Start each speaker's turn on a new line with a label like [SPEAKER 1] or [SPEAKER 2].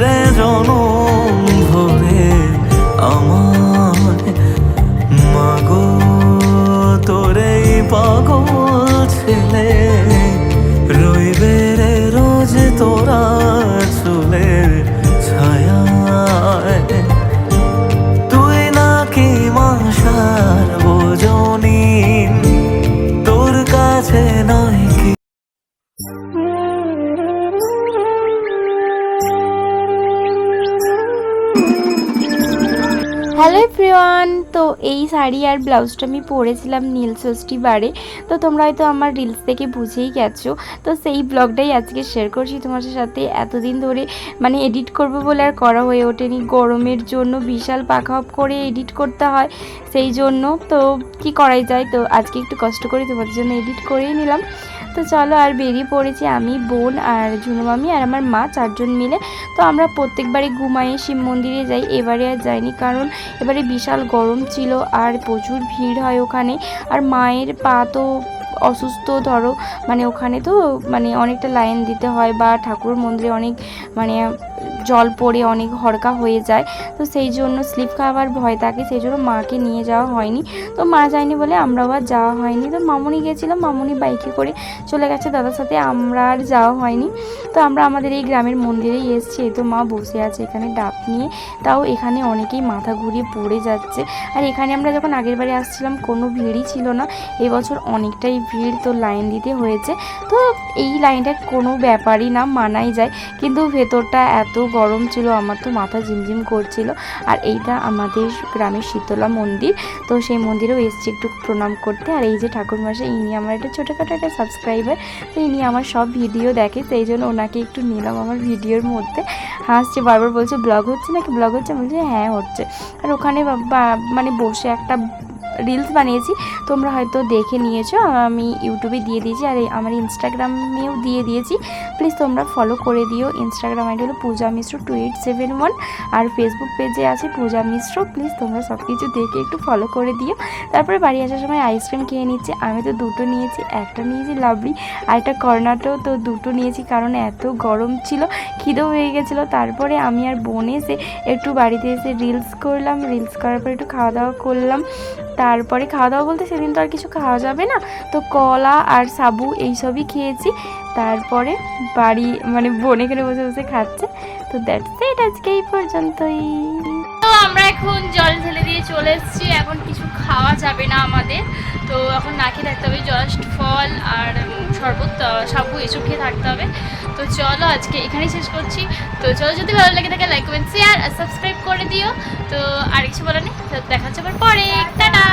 [SPEAKER 1] রে জনম ভরে আমার মাগো, তোরে পাগল ছেলে, রইবে রে রোজ তোরা চুলের ছায়া তুই নাকি মাসার বোঝনি তোর কাছে নয় কি
[SPEAKER 2] হ্যালো এভরিওয়ান, তো এই শাড়ি আর ব্লাউজটা আমি পরেছিলাম নীল ষষ্ঠী বারে। তো তোমরা হয়তো আমার রিলস থেকে বুঝেই গেছো। তো সেই ব্লগটাই আজকে শেয়ার করছি তোমার সাথে। এতদিন ধরে মানে এডিট করব বলে আর করা হয়ে ওঠেনি। গরমের জন্য বিশাল পাখা অফ করে এডিট করতে হয়, সেই জন্য। তো কি করাই যায়? তো আজকে একটু কষ্ট করে তোমাদের জন্য এডিট করেই নিলাম। তো চলো আর বেরিয়ে পড়েছি আমি, বোন আর ঝুনু মামি আর আমার মা চারজন মিলে। তো আমরা প্রত্যেকবারই ঘুমাই, শিব মন্দিরে যাই, এবারে আর যাইনি কারণ এবারে বিশাল গরম ছিল আর প্রচুর ভিড় হয় ওখানে। আর মায়ের পা তো অসুস্থ, ধরো মানে ওখানে তো মানে অনেকটা লাইন দিতে হয় বা ঠাকুর মন্দিরে অনেক মানে জল পড়ে অনেক হরকা হয়ে যায়। তো সেই জন্য স্লিপ খাওয়ার ভয় থাকে, সেই জন্য মাকে নিয়ে যাওয়া হয়নি। তো মা যায়নি বলে আমরাও আর যাওয়া হয়নি। তো মামুনি গেছিলাম মামুনি বাইকে করে চলে গেছে দাদার সাথে, আমরা আর যাওয়া হয়নি। তো আমরা আমাদের এই গ্রামের মন্দিরেই এসেছি। এই তো মা বসে আছে এখানে ডাব নিয়ে। তাও এখানে অনেকেই মাথা ঘুরিয়ে পড়ে যাচ্ছে। আর এখানে আমরা যখন আগের বারে আসছিলাম, কোনো ভিড়ই ছিল না। এবছর অনেকটাই ভিড় তো লাইন দিতে হয়েছে। তো এই লাইনটার কোনো ব্যাপারই না মানাই যায়। কিন্তু ভেতরটা এত গরম ছিল, আমার তো মাথা ঝিমঝিম করছিল। আর এইটা আমাদের গ্রামের শীতলা মন্দির, তো সেই মন্দিরেও এসেছি একটু প্রণাম করতে। আর এই যে ঠাকুরমশাই, ইনি আমার একটা ছোটোখাটো একটা সাবস্ক্রাইবার তো ইনি আমার সব ভিডিও দেখে, সেই জন্য ওনাকে একটু নিলাম আমার ভিডিওর মধ্যে। হাসছে, বারবার বলছে ব্লগ হচ্ছে নাকি? ব্লগ হচ্ছে? বলছে হ্যাঁ হচ্ছে। আর ওখানে মানে বসে একটা রিলস বানিয়েছি। তোমরা হয়তো দেখে নিয়েছো, আমি ইউটিউবে দিয়ে দিয়েছি আর আমার ইনস্টাগ্রামেও দিয়ে দিয়েছি। প্লিজ তোমরা ফলো করে দিও। ইনস্টাগ্রাম আইডি হলো Puja Mishra two eight seven one আর ফেসবুক পেজে আছে পূজা মিশ্র। প্লিজ তোমরা সব কিছু দেখে একটু ফলো করে দিও। তারপরে বাড়ি আসার সময় আইসক্রিম খেয়ে নিচ্ছি। আমি তো দুটো নিয়েছি, একটা নিয়েছি লাভলি আর একটা কর্নাটো তো দুটো নিয়েছি কারণ এত গরম ছিল, খিদেও হয়ে গেছিল। তারপরে আমি আর বোন এসে একটু বাড়িতে এসে রিলস করলাম। রিলস করার পর একটু খাওয়া দাওয়া করলাম। তারপরে খাওয়া দাওয়া বলতে সেদিন তো আর কিছু খাওয়া যাবে না। তো কলা আর সাবু এইসবই খেয়েছি। তারপরে বাড়ি মানে বোন এখানে বসে বসে খাচ্ছে। তো দ্যাটস ইট আজকে এই পর্যন্তই।
[SPEAKER 3] তো আমরা এখন জল ঢেলে দিয়ে চলে এসেছি। এখন কিছু খাওয়া যাবে না আমাদের। তো এখন না খেয়ে থাকতে হবে জাস্ট ফল আর শরবত সাবু, এসব খেয়ে থাকতে হবে। তো চলো আজকে এখানেই শেষ করছি। তো চলো যদি ভালো লাগে থাকে লাইক কমেন্ট শেয়ার আর সাবস্ক্রাইব করে দিও। তো আর কিছু বলার নেই দেখা হচ্ছে আবার পরে। টাটা!